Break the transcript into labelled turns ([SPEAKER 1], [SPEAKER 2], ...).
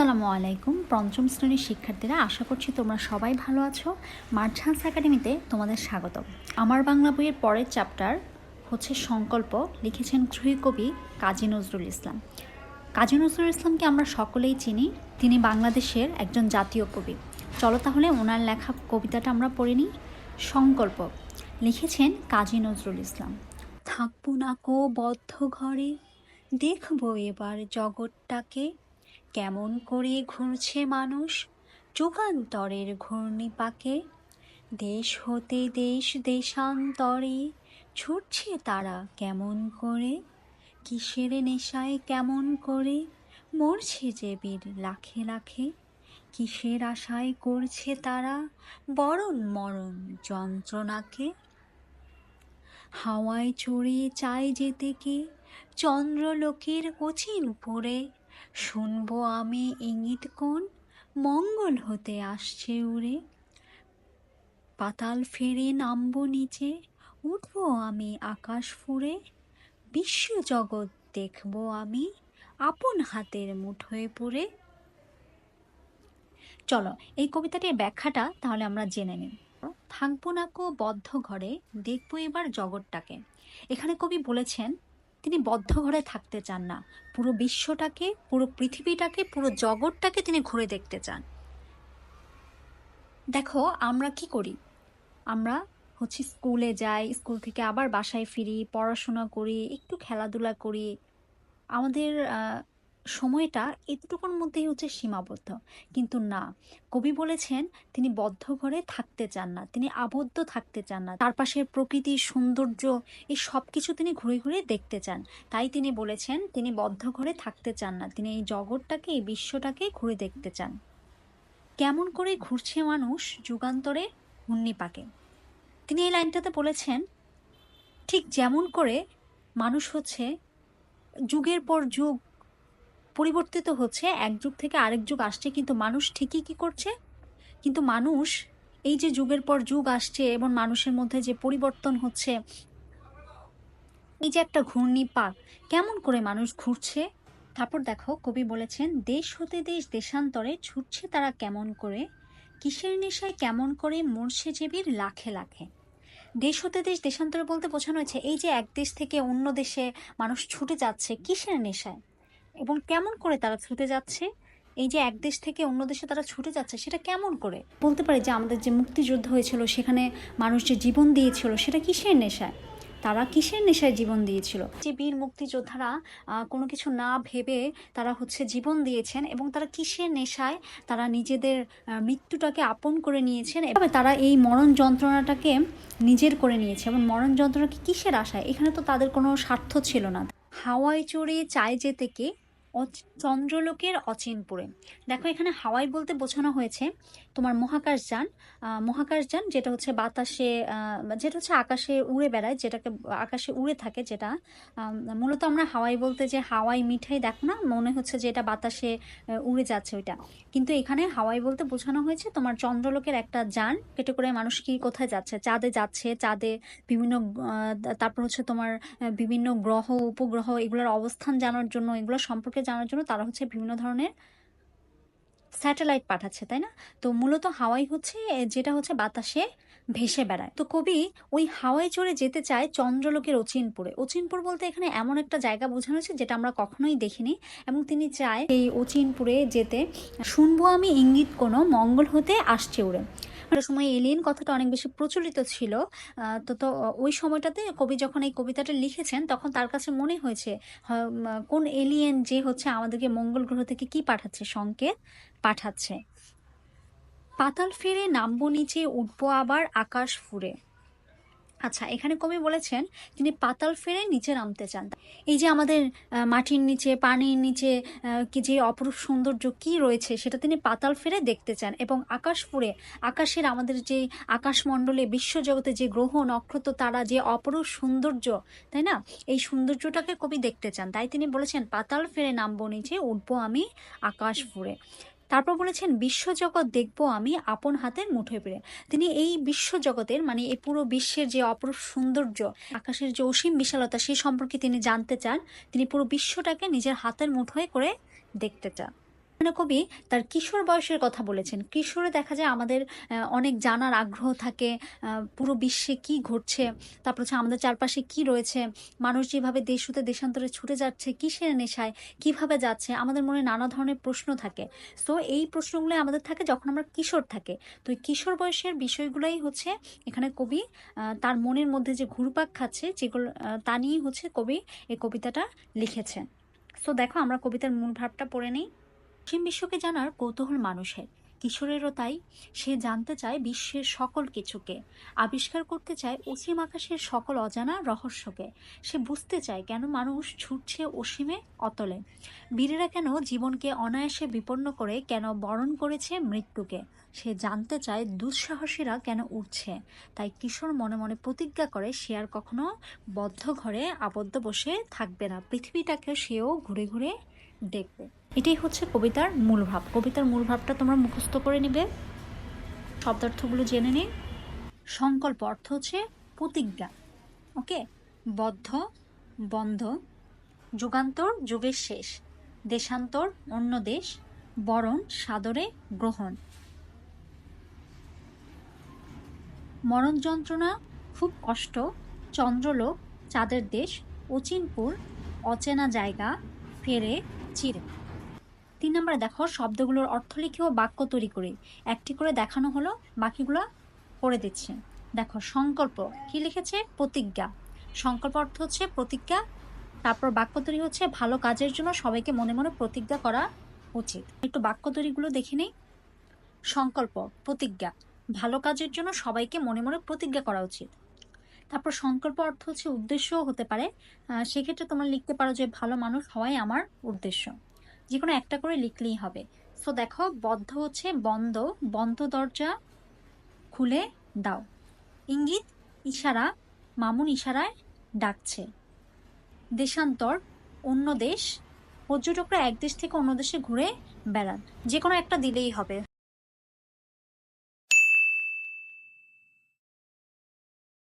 [SPEAKER 1] আসসালামু আলাইকুম। পঞ্চম শ্রেণির শিক্ষার্থীরা, আশা করছি তোমরা সবাই ভালো আছো। মার্চান্স একাডেমিতে তোমাদের স্বাগত আমার বাংলা বইয়ের পরের চ্যাপ্টার হচ্ছে সংকল্প, লিখেছেন ত্রয়ী কবি কাজী নজরুল ইসলাম। কাজী নজরুল ইসলামকে আমরা সকলেই চিনি। তিনি বাংলাদেশের একজন জাতীয় কবি। চলো তাহলে ওনার লেখা কবিতাটা আমরা পড়ে নিই। সংকল্প, লিখেছেন কাজী নজরুল ইসলাম। থাকব না কো বদ্ধ ঘরে, দেখব এবার জগৎটাকে। কেমন করে ঘুরছে মানুষ? যুগান্তরের ঘূর্ণিপাকে দেশ হতে দেশ, দেশান্তরে ছুটছে তারা কেমন করে? কিসের নেশায় কেমন করে? মরছে যে বীর লাখে লাখে। কিসের আশায় করছে তারা বরণ মরণ যন্ত্রণাকে? হাওয়ায় চড়ে চায় যেতে কে? চন্দ্রলোকের অচিন পড়ে শুনব আমি ইঙ্গিত কোন মঙ্গল হতে আসছে উড়ে। পাতাল ফেরে নামবো নিচে। উঠবো আমি আকাশ ফুঁড়ে। বিশ্বজগৎ দেখব আমি আপন হাতের মুঠোয় পড়ে। চলো, এই কবিতাটির ব্যাখ্যাটা তাহলে আমরা জেনে নিই। থাকব না কো বদ্ধ ঘরে, দেখব এবার জগৎটাকে। এখানে কবি বলেছেন তিনি বদ্ধ ঘরে থাকতে চান না। পুরো বিশ্বটাকে, পুরো পৃথিবীটাকে, পুরো জগৎটাকে তিনি ঘুরে দেখতে চান। দেখো, আমরা কি করি? আমরা হচ্ছে স্কুলে যাই, স্কুল থেকে আবার বাসায় ফিরি, পড়াশোনা করি, একটু খেলাধুলা করি। আমাদের সময়টা এতটুকুর মধ্যেই হচ্ছে সীমাবদ্ধ। কিন্তু না, কবি বলেছেন তিনি বদ্ধ ঘরে থাকতে চান না, তিনি আবদ্ধ থাকতে চান না। চারপাশের প্রকৃতি, সৌন্দর্য, এই সব কিছু তিনি ঘুরে ঘুরে দেখতে চান। তাই তিনি বলেছেন তিনি বদ্ধ ঘরে থাকতে চান না, তিনি এই জগৎটাকে, এই বিশ্বটাকে ঘুরে দেখতে চান। কেমন করে ঘুরছে মানুষ যুগান্তরে ঘূর্ণিপাকে তিনি এই লাইনটাতে বলেছেন, ঠিক যেমন করে মানুষ হচ্ছে যুগের পর যুগ পরিবর্তিত হচ্ছে, এক যুগ থেকে আরেক যুগ আসছে, কিন্তু মানুষ ঠিকই কি করছে? কিন্তু মানুষ, এই যে যুগের পর যুগ আসছে, এবং মানুষের মধ্যে যে পরিবর্তন হচ্ছে, এই যে একটা ঘূর্ণিপাক কেমন করে মানুষ ঘুরছে? তারপর দেখো, কবি বলেছেন, দেশ হতে দেশ, দেশান্তরে ছুটছে তারা কেমন করে? কিসের নেশায় কেমন করে মরছে জেবির লাখে লাখে? দেশ হতে দেশ, দেশান্তরে বলতে বোঝানো হয়েছে, এই যে এক দেশ থেকে অন্য দেশে মানুষ ছুটে যাচ্ছে, কিসের নেশায়? এবং কেমন করে তারা ছুটে যাচ্ছে? এই যে এক দেশ থেকে অন্য দেশে তারা ছুটে যাচ্ছে, সেটা কেমন করে? বলতে পারি যে আমাদের যে মুক্তিযুদ্ধ হয়েছিল, সেখানে মানুষ যে জীবন দিয়েছিল, সেটা কিসের নেশায়? তারা কিসের নেশায় জীবন দিয়েছিল? যে বীর মুক্তিযোদ্ধারা কোনো কিছু না ভেবে তারা হচ্ছে জীবন দিয়েছেন এবং তারা কিসের নেশায়? তারা নিজেদের মৃত্যুটাকে আপন করে নিয়েছেন এভাবে তারা এই মরণ যন্ত্রণাটাকে নিজের করে নিয়েছে এবং মরণ যন্ত্রণাকে কিসের আশায়? এখানে তো তাদের কোনো স্বার্থ ছিল না। হাওয়ায় চড়ে চায় যেতে কে চন্দ্রলোকের অচিনপুরে। দেখো এখানে হাওয়াই বলতে বোঝানো হয়েছে তোমার মহাকাশযান আহ, মহাকাশযান যেটা হচ্ছে বাতাসে যেটা হচ্ছে আকাশে উড়ে বেড়ায় যেটাকে আকাশে উড়ে থাকে যেটা মূলত আমরা হাওয়াই বলতে যে হাওয়াই মিঠাই দেখো না মনে হচ্ছে যে এটা বাতাসে উড়ে যাচ্ছে ওইটা। কিন্তু এখানে হাওয়াই বলতে বোঝানো হয়েছে তোমার চন্দ্রলোকের একটা যান কেটে করে মানুষ কি কোথায় যাচ্ছে? চাঁদে যাচ্ছে চাঁদে বিভিন্ন তারপর হচ্ছে তোমার বিভিন্ন গ্রহ উপগ্রহ এগুলোর অবস্থান জানার জন্য এগুলো সম্পর্কে জানার জন্য তারা হচ্ছে বিভিন্ন ধরনের স্যাটেলাইট পাঠাচ্ছে, তাই না? তো মূলত হাওয়াই হচ্ছে যেটা হচ্ছে বাতাসে ভেসে বেড়ায়। তো কবি ওই হাওয়ায় চড়ে যেতে চায় চন্দ্রলোকের অচিনপুরে। অচিনপুর বলতে এখানে এমন একটা জায়গা বোঝানো হয়েছে যেটা আমরা কখনোই দেখিনি এবং তিনি চায় এই অচিনপুরে যেতে। শুনব আমি ইঙ্গিত কোনো মঙ্গল হতে আসছে উড়ে সময় এলিয়েন কথাটা অনেক বেশি প্রচলিত ছিল। তো তো ওই সময়টাতে কবি যখন এই কবিতাটা লিখেছেন, তখন তার কাছে মনে হয়েছে কোন এলিয়েন যে হচ্ছে আমাদেরকে মঙ্গল গ্রহ থেকে কি পাঠাচ্ছে? সংকেত পাঠাচ্ছে। পাতাল ফিরে নামবো নিচে, উঠবো আবার আকাশ ফুরে আচ্ছা এখানে কবি বলেছেন তিনি পাতাল ফেরে নিচে নামতে চান। এই যে আমাদের মাটির নিচে, পানির নিচে কি যে অপরূপ সৌন্দর্য কি রয়েছে সেটা তিনি পাতাল ফেরে দেখতে চান এবং আকাশ ফুরে আকাশের আমাদের যে আকাশমণ্ডলে, বিশ্বজগতে যে গ্রহ, নক্ষত্র, তারা যে অপরূপ সৌন্দর্য, তাই না? এই সৌন্দর্যটাকে কবি দেখতে চান। তাই তিনি বলেছেন, পাতাল ফেরে নামবো নিচে, উঠবো আমি আকাশ ফুরে তারপর বলেছেন, বিশ্বজগৎ দেখব আমি আপন হাতের মুঠোয় পেরে তিনি এই বিশ্বজগতের মানে এই পুরো বিশ্বের যে অপরূপ সৌন্দর্য, আকাশের যে অসীম বিশালতা সেই সম্পর্কে তিনি জানতে চান। তিনি পুরো বিশ্বটাকে নিজের হাতের মুঠোয় করে দেখতে চান। কবি তার কিশোর বয়সের কথা বলেছেন। কিশোরে দেখা যায় আমাদের অনেক জানার আগ্রহ থাকে পুরো বিশ্বে কি ঘটছে, তারপর হচ্ছে আমাদের চারপাশে কি রয়েছে, মানুষ যেভাবে দেশ হতে দেশান্তরে ছুটে যাচ্ছে, কিসের নেশায়, কীভাবে যাচ্ছে, আমাদের মনে নানা ধরনের প্রশ্ন থাকে। তো এই প্রশ্নগুলো আমাদের থাকে যখন আমরা কিশোর থাকে। তো এই কিশোর বয়সের বিষয়গুলোই হচ্ছে এখানে কবি তার মনের মধ্যে যে ঘুরপাক খাচ্ছে, যেগুলো তা নিয়েই হচ্ছে কবি এই কবিতাটা লিখেছেন। সো দেখো আমরা কবিতার মূল ভাবটা পড়ে নিই। পশ্চিম বিশ্বকে জানার কৌতূহল মানুষের। কিশোরেরও তাই, সে জানতে চায় বিশ্বের সকল কিছুকে। আবিষ্কার করতে চায় অসীম আকাশের সকল অজানা রহস্যকে। সে বুঝতে চায় কেন মানুষ ছুটছে অসীমে, অতলে। বীরেরা কেন জীবনকে অনায়াসে বিপন্ন করে, কেন বরণ করেছে মৃত্যুকে? সে জানতে চায় দুঃসাহসীরা কেন উঠছে তাই কিশোর মনে মনে প্রতিজ্ঞা করে সে আর কখনো বদ্ধ ঘরে আবদ্ধ বসে থাকবে না। পৃথিবীটাকে সেও ঘুরে ঘুরে দেখবে। এটাই হচ্ছে কবিতার মূল ভাব। কবিতার মূল ভাবটা তোমরা মুখস্থ করে নিবে। শব্দার্থগুলো জেনে নিই। সংকল্প অর্থ হচ্ছে প্রতিজ্ঞা। ওকে? বদ্ধ, বন্ধ, যুগান্তর, যুগের শেষ। দেশান্তর, অন্য দেশ। বরণ, সাদরে গ্রহণ। মরণ যন্ত্রণা খুব কষ্ট। চন্দ্রলোক, চাঁদের দেশ, অচিনপুর, অচেনা জায়গা, ফেরে চিরে। তিন নম্বরে দেখো, শব্দগুলোর অর্থ লিখে ও বাক্য তৈরি করে। একটি করে দেখানো হলো, বাকিগুলো করে দিচ্ছে। দেখো, সংকল্প। কি লিখেছে? প্রতিজ্ঞা। সংকল্প অর্থ হচ্ছে প্রতিজ্ঞা, তারপর বাক্য তৈরি হচ্ছে, ভালো কাজের জন্য সবাইকে মনে মনে প্রতিজ্ঞা করা উচিত। একটু বাক্য তৈরিগুলো দেখে নেই। সংকল্প, প্রতিজ্ঞা। ভালো কাজের জন্য সবাইকে মনে মনে প্রতিজ্ঞা করা উচিত। তারপর সংকল্প অর্থ হচ্ছে উদ্দেশ্যও হতে পারে। সেক্ষেত্রে তোমরা লিখতে পারো যে ভালো মানুষ হওয়াই আমার উদ্দেশ্য। যে কোনো একটা করে লিখলেই হবে। সো দেখো, বদ্ধ হচ্ছে বন্ধ বন্ধ দরজা খুলে দাও। ইঙ্গিত, ইশারা, মামুন ইশারায় ডাকছে। দেশান্তর, অন্য দেশ, পর্যটকরা এক দেশ থেকে অন্য দেশে ঘুরে বেড়ান। যে কোনো একটা দিলেই হবে।